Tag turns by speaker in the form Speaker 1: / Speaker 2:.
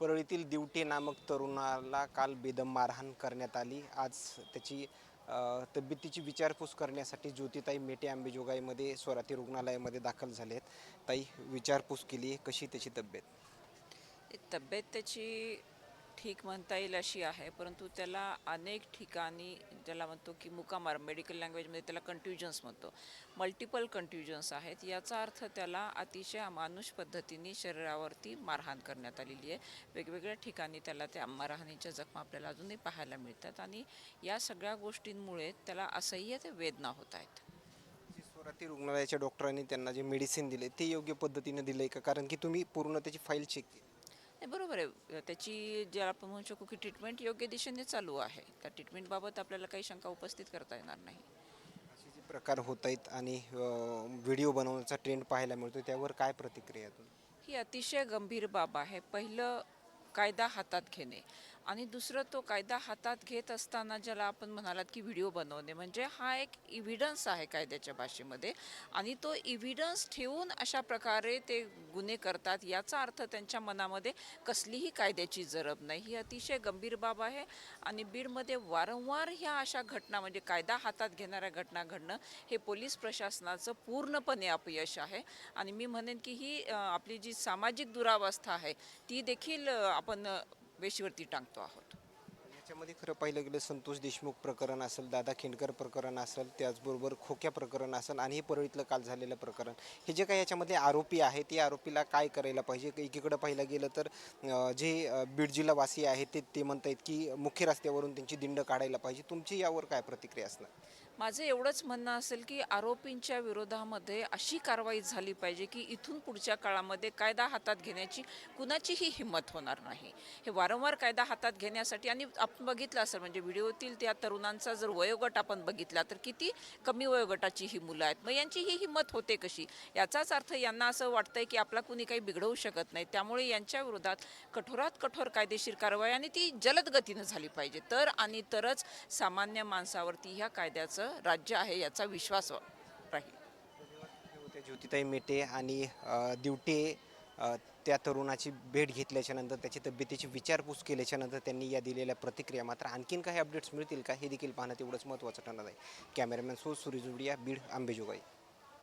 Speaker 1: परळीतील दिवटे नामक तरुणाला काल बेदम मारहाण करण्यात आली. आज त्याची तब्येतीची विचारपूस करण्यासाठी ज्योतिताई मेटे आंबेजोगाईमध्ये स्वराती रुग्णालयामध्ये दाखल झाले आहेत ताई विचारपूस केली कशी त्याची तब्येत?
Speaker 2: तब्येत त्याची ठीक म्हणता येईल अशी आहे परंतु त्याला अनेक ठिकाणी ज्याला म्हणतो की मुकामार मेडिकल लँग्वेजमध्ये त्याला कन्फ्युजन्स म्हणतो. मल्टिपल कन्फ्युजन्स आहेत. याचा अर्थ त्याला अतिशय अमानुष पद्धतीने शरीरावरती मारहाण करण्यात आलेली आहे. वेगवेगळ्या ठिकाणी त्याला त्या मारहाणीच्या जखमा आपल्याला अजूनही पाहायला मिळतात आणि या सगळ्या गोष्टींमुळे त्याला असह्य ते वेदना होत आहेत.
Speaker 1: जे स्वराती रुग्णालयाच्या डॉक्टरांनी त्यांना जे मेडिसिन दिले ते योग्य पद्धतीने दिले का? कारण की तुम्ही पूर्ण त्याची फाईल चेक केली.
Speaker 2: नाही बरोबर आहे. त्याची जे आपण म्हणू शकू की ट्रीटमेंट योग्य दिशेने चालू आहे. त्या ट्रीटमेंटबाबत आपल्याला काही शंका उपस्थित करता येणार नाही.
Speaker 1: असे जे प्रकार होत आहेत आणि व्हिडिओ बनवण्याचा ट्रेंड पाहायला मिळतो त्यावर काय प्रतिक्रिया?
Speaker 2: ही अतिशय गंभीर बाब आहे. पहिलं कायदा हातात घेणे. आणि दुसरं तो कायदा हातात घेत असताना ज्याला आपण म्हणालात की व्हिडिओ बनवणे म्हणजे हा एक इव्हिडन्स आहे कायद्याच्या भाषेमध्ये. आणि तो इव्हिडन्स ठेवून अशा प्रकारे ते गुन्हे करतात याचा अर्थ त्यांच्या मनामध्ये कसलीही कायद्याची जरब नाही. ही अतिशय गंभीर बाब आहे. आणि बीडमध्ये वारंवार ह्या अशा घटना म्हणजे कायदा हातात घेणाऱ्या घटना घडणं हे पोलीस प्रशासनाचं पूर्णपणे अपयश आहे. आणि मी म्हणेन की ही आपली जी सामाजिक दुरावस्था आहे ती देखील आपण वेशीवरती टांगतो आहोत.
Speaker 1: याच्यामध्ये खरं पाहिलं गेलं संतोष देशमुख प्रकरण असेल दादा खिंडकर प्रकरण असेल त्याचबरोबर खोक्या प्रकरण असेल आणि हे परळीतलं काल झालेलं प्रकरण. हे जे काही याच्यामध्ये आरोपी आहेत ते आरोपीला काय करायला पाहिजे? एकीकडं पाहिलं गेलं तर जे बीड जिल्हावासी आहेत ते ते म्हणत आहेत की मुख्य रस्त्यावरून त्यांची दिंड काढायला पाहिजे. तुमची यावर काय प्रतिक्रिया असणार?
Speaker 2: माझं एवढंच म्हणणं असेल की आरोपींच्या विरोधामध्ये अशी कारवाई झाली पाहिजे की इथून पुढच्या काळामध्ये कायदा हातात घेण्याची कुणाचीही हिंमत होणार नाही. हे वारंवार कायदा हातात घेण्यासाठी आणि आपण बघितलं असेल म्हणजे व्हिडिओतील त्या तरुणांचा जर वयोगट आपण बघितला तर किती कमी वयोगटाची ही मुलं आहेत. मग यांची ही हिंमत होते कशी? याचाच अर्थ यांना असं वाटतंय की आपला कुणी काही बिघडवू शकत नाही. त्यामुळे यांच्या विरोधात कठोरात कठोर कायदेशीर कारवाई आणि ती जलद गतीनं झाली पाहिजे. तर आणि तरच सामान्य माणसावरती ह्या कायद्याचं राज्य आहे याचा विश्वास राहील.
Speaker 1: ज्योतिताई मेटे आणि दिवटे त्या तरुणाची भेट घेतल्याच्या नंतर त्याची तब्येतीची विचारपूस केल्याच्यानंतर त्यांनी या दिलेल्या प्रतिक्रिया मात्र आणखीन काही अपडेट्स मिळतील का हे देखील पाहणं तेवढंच महत्त्वाचं ठरणार आहे. कॅमेरामॅन सो सुरिजुडिया बीड आंबेजोगाई.